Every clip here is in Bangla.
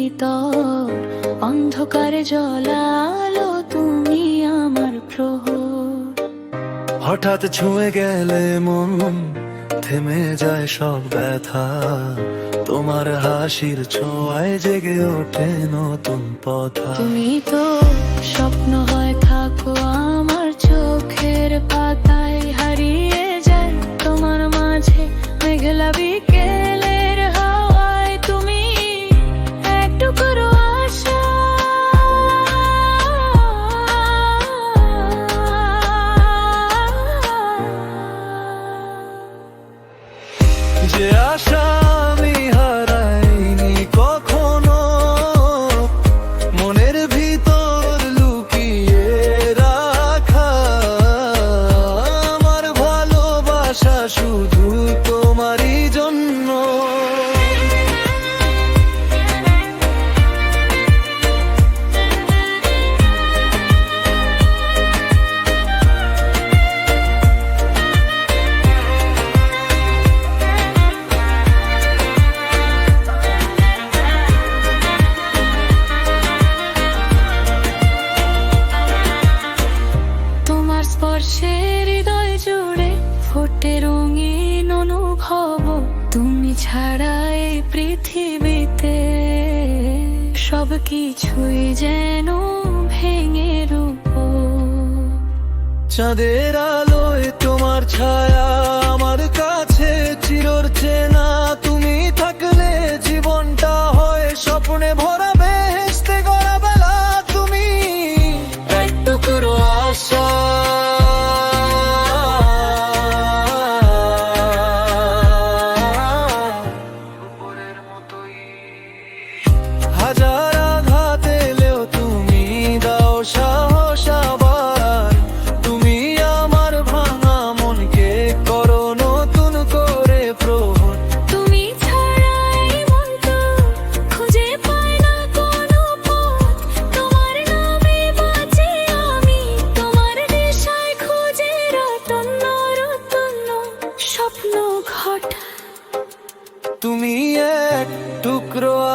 ভিতর অন্ধকারে জলালো তুমি আমার প্রহর হঠাৎ ছুঁয়ে গেলে মন থেমে যায় সব ব্যথা। তোমার হাসির ছোঁয়ায় জেগে ওঠে নতুন পথা। তুমি তো স্বপ্ন হয় থাকো আমার চোখের পাতায় হারিয়ে যায় তোমার মাঝে মেঘলা বিকেলের যে আশা ফোটে রঙিন অনুভব, তুমি ছাড়া এই পৃথিবীতে সব কিছুই যেন ভেঙে রূপ। চাঁদের আলোয় তোমার ছায়া আমার কাছে চিরর চেনা, তুমি থাকলে জীবনটা হয় স্বপ্নে ভরা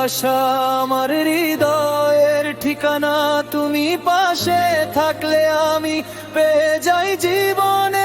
আশা আমার হৃদয়ের ঠিকানা তুমি পাশে থাকলে আমি পেয়ে যাই জীবনের